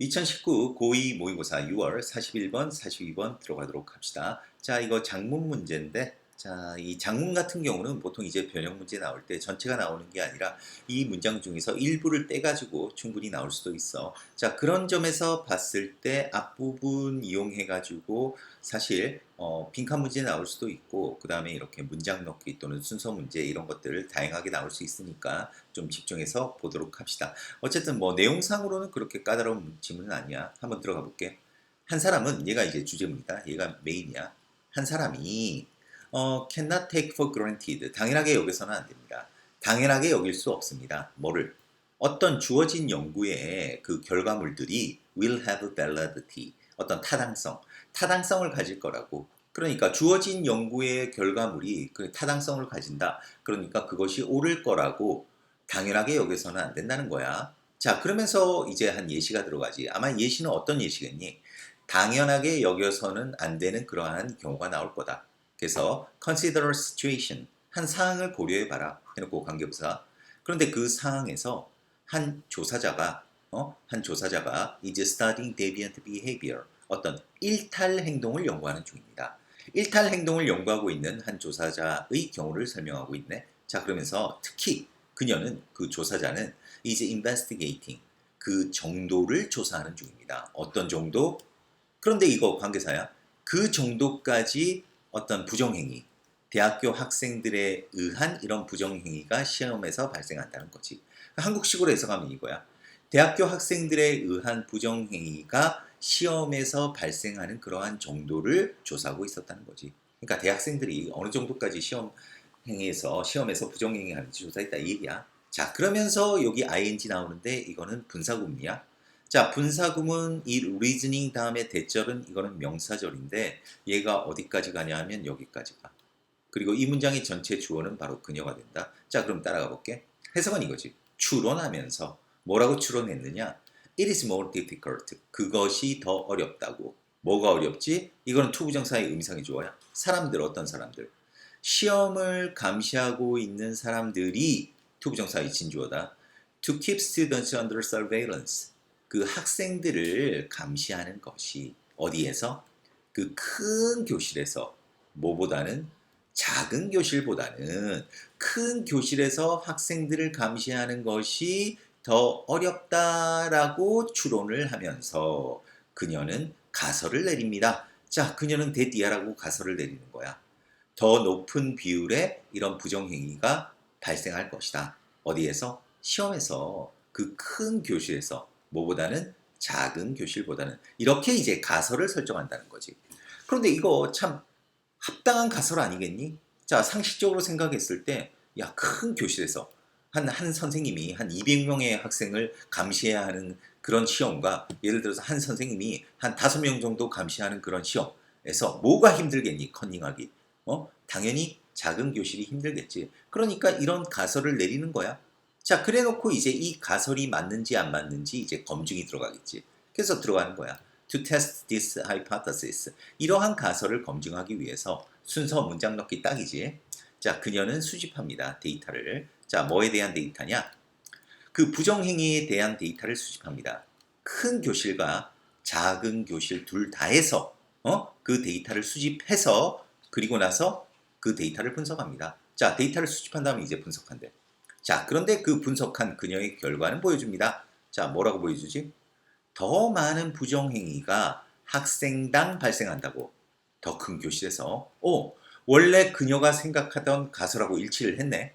2019 고2 모의고사 6월 41번, 42번 들어가도록 합시다. 자, 이거 장문 문제인데, 자, 이 장문 같은 경우는 보통 이제 변형 문제 나올 때 전체가 나오는 게 아니라 이 문장 중에서 일부를 떼가지고 충분히 나올 수도 있어. 자, 그런 점에서 봤을 때 앞부분 이용해가지고 사실 어, 빈칸 문제 나올 수도 있고, 그 다음에 이렇게 문장 넣기 또는 순서 문제 이런 것들을 다양하게 나올 수 있으니까 좀 집중해서 보도록 합시다. 어쨌든 뭐 내용상으로는 그렇게 까다로운 질문은 아니야. 한번 들어가 볼게. 한 사람은 얘가 이제 주제문이다. 얘가 메인이야. 한 사람이 어, cannot take for granted. 당연하게 여기서는 안 됩니다. 당연하게 여길 수 없습니다. 뭐를? 어떤 주어진 연구의 그 결과물들이 will have validity. 어떤 타당성. 타당성을 가질 거라고. 그러니까 주어진 연구의 결과물이 그 타당성을 가진다. 그러니까 그것이 옳을 거라고 당연하게 여기서는 안 된다는 거야. 자, 그러면서 이제 한 예시가 들어가지. 아마 예시는 어떤 예시겠니? 당연하게 여겨서는 안 되는 그러한 경우가 나올 거다. 그래서 consider a situation 한 사항을 고려해 봐라 해놓고 관계부사. 그런데 그 상황에서 한 조사자가 어? 한 조사자가 이제 studying deviant behavior 어떤 일탈 행동을 연구하는 중입니다. 일탈 행동을 연구하고 있는 한 조사자의 경우를 설명하고 있네. 자 그러면서 특히 그녀는 그 조사자는 이제 investigating 그 정도를 조사하는 중입니다. 어떤 정도? 그런데 이거 관계사야. 그 정도까지 어떤 부정행위, 대학교 학생들에 의한 이런 부정행위가 시험에서 발생한다는 거지. 한국식으로 해석하면 이거야. 대학교 학생들에 의한 부정행위가 시험에서 발생하는 그러한 정도를 조사하고 있었다는 거지. 그러니까 대학생들이 어느 정도까지 시험 행위에서 시험에서 부정행위 하는지 조사했다 이 얘기야. 자 그러면서 여기 ing 나오는데 이거는 분사구문이야. 자 분사구문 이 reasoning 다음에 대절은 이거는 명사절인데 얘가 어디까지 가냐 하면 여기까지 가. 그리고 이 문장의 전체 주어는 바로 그녀가 된다. 자 그럼 따라가 볼게. 해석은 이거지. 추론하면서 뭐라고 추론했느냐? It is more difficult. 그것이 더 어렵다고. 뭐가 어렵지? 이거는 투부정사의 의미상의 주어야. 사람들 어떤 사람들? 시험을 감시하고 있는 사람들이 투부정사의 진주어다. To keep students under surveillance. 그 학생들을 감시하는 것이 어디에서? 그 큰 교실에서 뭐보다는 작은 교실보다는 큰 교실에서 학생들을 감시하는 것이 더 어렵다라고 추론을 하면서 그녀는 가설을 내립니다. 자, 그녀는 대디아라고 가설을 내리는 거야. 더 높은 비율의 이런 부정행위가 발생할 것이다. 어디에서? 시험에서 그 큰 교실에서 뭐보다는 작은 교실보다는 이렇게 이제 가설을 설정한다는 거지. 그런데 이거 참 합당한 가설 아니겠니? 자, 상식적으로 생각했을 때, 야, 큰 교실에서 한, 한 선생님이 한 200명의 학생을 감시해야 하는 그런 시험과 예를 들어서 한 선생님이 한 5명 정도 감시하는 그런 시험에서 뭐가 힘들겠니? 컨닝하기. 어? 당연히 작은 교실이 힘들겠지. 그러니까 이런 가설을 내리는 거야. 자, 그래 놓고 이제 이 가설이 맞는지 안 맞는지 이제 검증이 들어가겠지. 그래서 들어가는 거야. To test this hypothesis. 이러한 가설을 검증하기 위해서 순서 문장 넣기 딱이지. 자, 그녀는 수집합니다. 데이터를. 자, 뭐에 대한 데이터냐? 그 부정행위에 대한 데이터를 수집합니다. 큰 교실과 작은 교실 둘 다 해서 어? 그 데이터를 수집해서 그리고 나서 그 데이터를 분석합니다. 자, 데이터를 수집한 다음에 이제 분석한대. 자, 그런데 그 분석한 그녀의 결과는 보여줍니다. 자, 뭐라고 보여주지? 더 많은 부정행위가 학생당 발생한다고. 더 큰 교실에서. 오, 원래 그녀가 생각하던 가설하고 일치를 했네.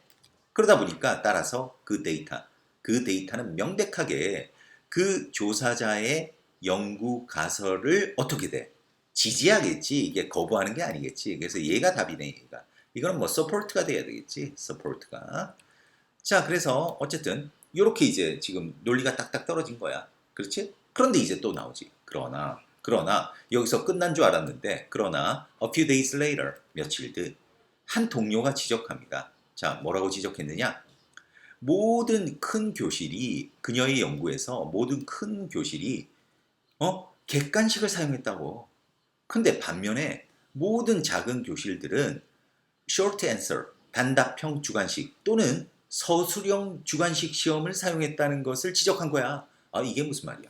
그러다 보니까 따라서 그 데이터, 그 데이터는 명백하게 그 조사자의 연구 가설을 어떻게 돼? 지지하겠지. 이게 거부하는 게 아니겠지. 그래서 얘가 답이네, 얘가. 이거는 뭐 서포트가 돼야 되겠지. 서포트가. 자, 그래서 어쨌든 이렇게 이제 지금 논리가 딱딱 떨어진 거야. 그렇지? 그런데 이제 또 나오지. 그러나 그러나 여기서 끝난 줄 알았는데 그러나 a few days later 며칠 뒤 한 동료가 지적합니다. 자, 뭐라고 지적했느냐? 모든 큰 교실이 그녀의 연구에서 모든 큰 교실이 어? 객관식을 사용했다고. 근데 반면에 모든 작은 교실들은 short answer 단답형 주관식 또는 서술형 주관식 시험을 사용했다는 것을 지적한 거야. 아, 이게 무슨 말이야?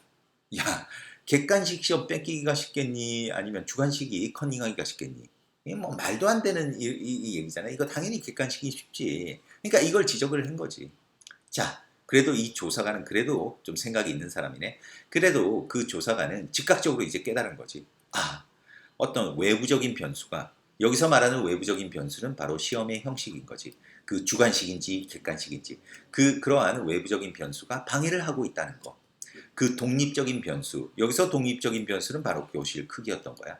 야, 객관식 시험 뺏기기가 쉽겠니? 아니면 주관식이 컨닝하기가 쉽겠니? 이게 뭐 말도 안 되는 이, 이- 이 얘기잖아. 이거 당연히 객관식이 쉽지. 그러니까 이걸 지적을 한 거지. 자, 그래도 이 조사관은 그래도 좀 생각이 있는 사람이네. 그래도 그 조사관은 즉각적으로 이제 깨달은 거지. 아, 어떤 외부적인 변수가 여기서 말하는 외부적인 변수는 바로 시험의 형식인 거지. 그 주관식인지 객관식인지 그 그러한 외부적인 변수가 방해를 하고 있다는 거. 그 독립적인 변수 여기서 독립적인 변수는 바로 교실 크기였던 거야.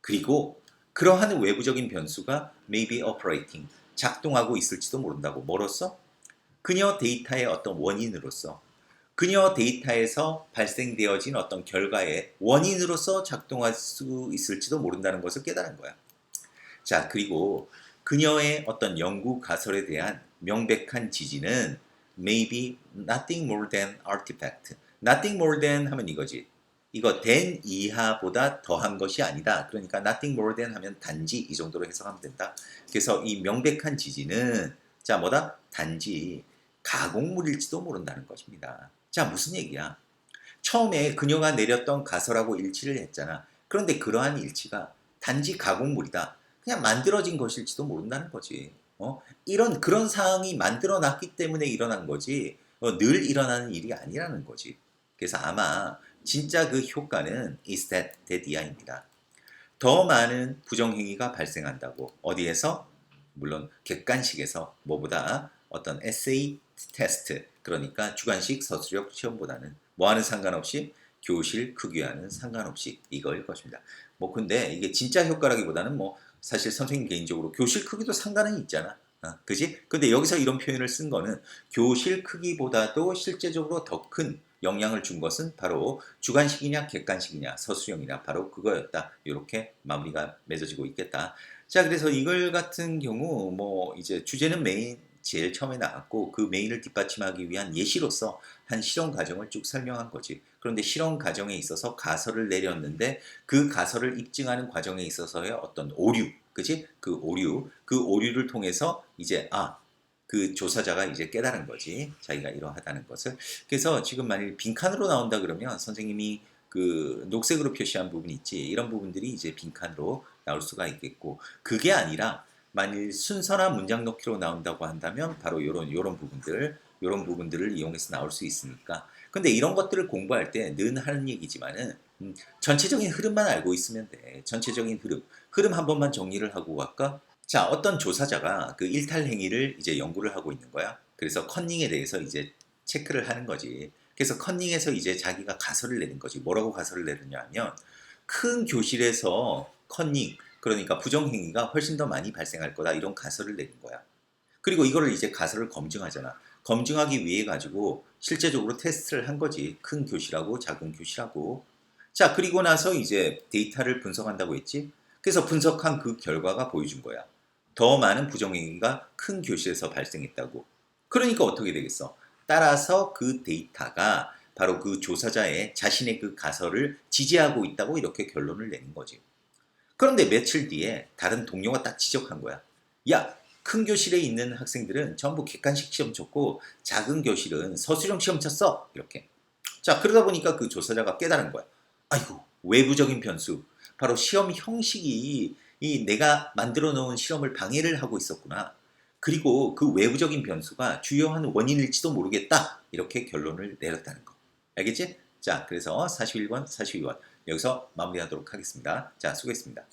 그리고 그러한 외부적인 변수가 maybe operating 작동하고 있을지도 모른다고 뭐로써 그녀 데이터의 어떤 원인으로서 그녀 데이터에서 발생되어진 어떤 결과의 원인으로서 작동할 수 있을지도 모른다는 것을 깨달은 거야. 자, 그리고 그녀의 어떤 연구 가설에 대한 명백한 지지는 maybe nothing more than artifact. nothing more than 하면 이거지. 이거 than 이하보다 더한 것이 아니다. 그러니까 nothing more than 하면 단지 이 정도로 해석하면 된다. 그래서 이 명백한 지지는 자 뭐다? 단지 가공물일지도 모른다는 것입니다. 자 무슨 얘기야? 처음에 그녀가 내렸던 가설하고 일치를 했잖아. 그런데 그러한 일치가 단지 가공물이다. 그냥 만들어진 것일지도 모른다는 거지. 어? 이런 그런 상황이 만들어놨기 때문에 일어난 거지. 어, 늘 일어나는 일이 아니라는 거지. 그래서 아마 진짜 그 효과는 is that that이야입니다. 더 많은 부정행위가 발생한다고 어디에서 물론 객관식에서 뭐보다 어떤 에세이 테스트 그러니까 주관식 서술형 시험보다는 뭐하는 상관없이 교실 크기와는 상관없이 이거일 것입니다. 뭐 근데 이게 진짜 효과라기보다는 뭐 사실 선생님 개인적으로 교실 크기도 상관은 있잖아. 어, 그지? 근데 여기서 이런 표현을 쓴 거는 교실 크기보다도 실제적으로 더 큰 영향을 준 것은 바로 주관식이냐 객관식이냐 서술형이냐 바로 그거였다. 이렇게 마무리가 맺어지고 있겠다. 자, 그래서 이걸 같은 경우 뭐 이제 주제는 메인 제일 처음에 나왔고 그 메인을 뒷받침하기 위한 예시로서 한 실험 과정을 쭉 설명한 거지. 그런데 실험 과정에 있어서 가설을 내렸는데 그 가설을 입증하는 과정에 있어서의 어떤 오류, 그지? 그 오류, 그 오류를 통해서 이제 아, 그 조사자가 이제 깨달은 거지. 자기가 이러하다는 것을. 그래서 지금 만일 빈칸으로 나온다 그러면 선생님이 그 녹색으로 표시한 부분이 있지. 이런 부분들이 이제 빈칸으로 나올 수가 있겠고 그게 아니라 만일 순서나 문장 넣기로 나온다고 한다면 바로 이런 이런 부분들 이런 부분들을 이용해서 나올 수 있으니까. 근데 이런 것들을 공부할 때늘 하는 얘기지만은 음, 전체적인 흐름만 알고 있으면 돼. 전체적인 흐름. 흐름 한 번만 정리를 하고 갈까? 자 어떤 조사자가 그 일탈 행위를 이제 연구를 하고 있는 거야. 그래서 컨닝에 대해서 이제 체크를 하는 거지. 그래서 컨닝에서 이제 자기가 가설을 내는 거지. 뭐라고 가설을 내느냐 하면 큰 교실에서 컨닝 그러니까 부정행위가 훨씬 더 많이 발생할 거다 이런 가설을 내는 거야. 그리고 이거를 이제 가설을 검증하잖아. 검증하기 위해 가지고 실제적으로 테스트를 한 거지. 큰 교실하고 작은 교실하고. 자, 그리고 나서 이제 데이터를 분석한다고 했지. 그래서 분석한 그 결과가 보여준 거야. 더 많은 부정행위가 큰 교실에서 발생했다고. 그러니까 어떻게 되겠어? 따라서 그 데이터가 바로 그 조사자의 자신의 그 가설을 지지하고 있다고 이렇게 결론을 내는 거지. 그런데 며칠 뒤에 다른 동료가 딱 지적한 거야. 야, 큰 교실에 있는 학생들은 전부 객관식 시험 쳤고 작은 교실은 서술형 시험 쳤어. 이렇게. 자, 그러다 보니까 그 조사자가 깨달은 거야. 아이고, 외부적인 변수. 바로 시험 형식이 이 내가 만들어 놓은 실험을 방해를 하고 있었구나. 그리고 그 외부적인 변수가 주요한 원인일지도 모르겠다. 이렇게 결론을 내렸다는 거. 알겠지? 자, 그래서 41번, 42번 여기서 마무리하도록 하겠습니다. 자, 수고했습니다.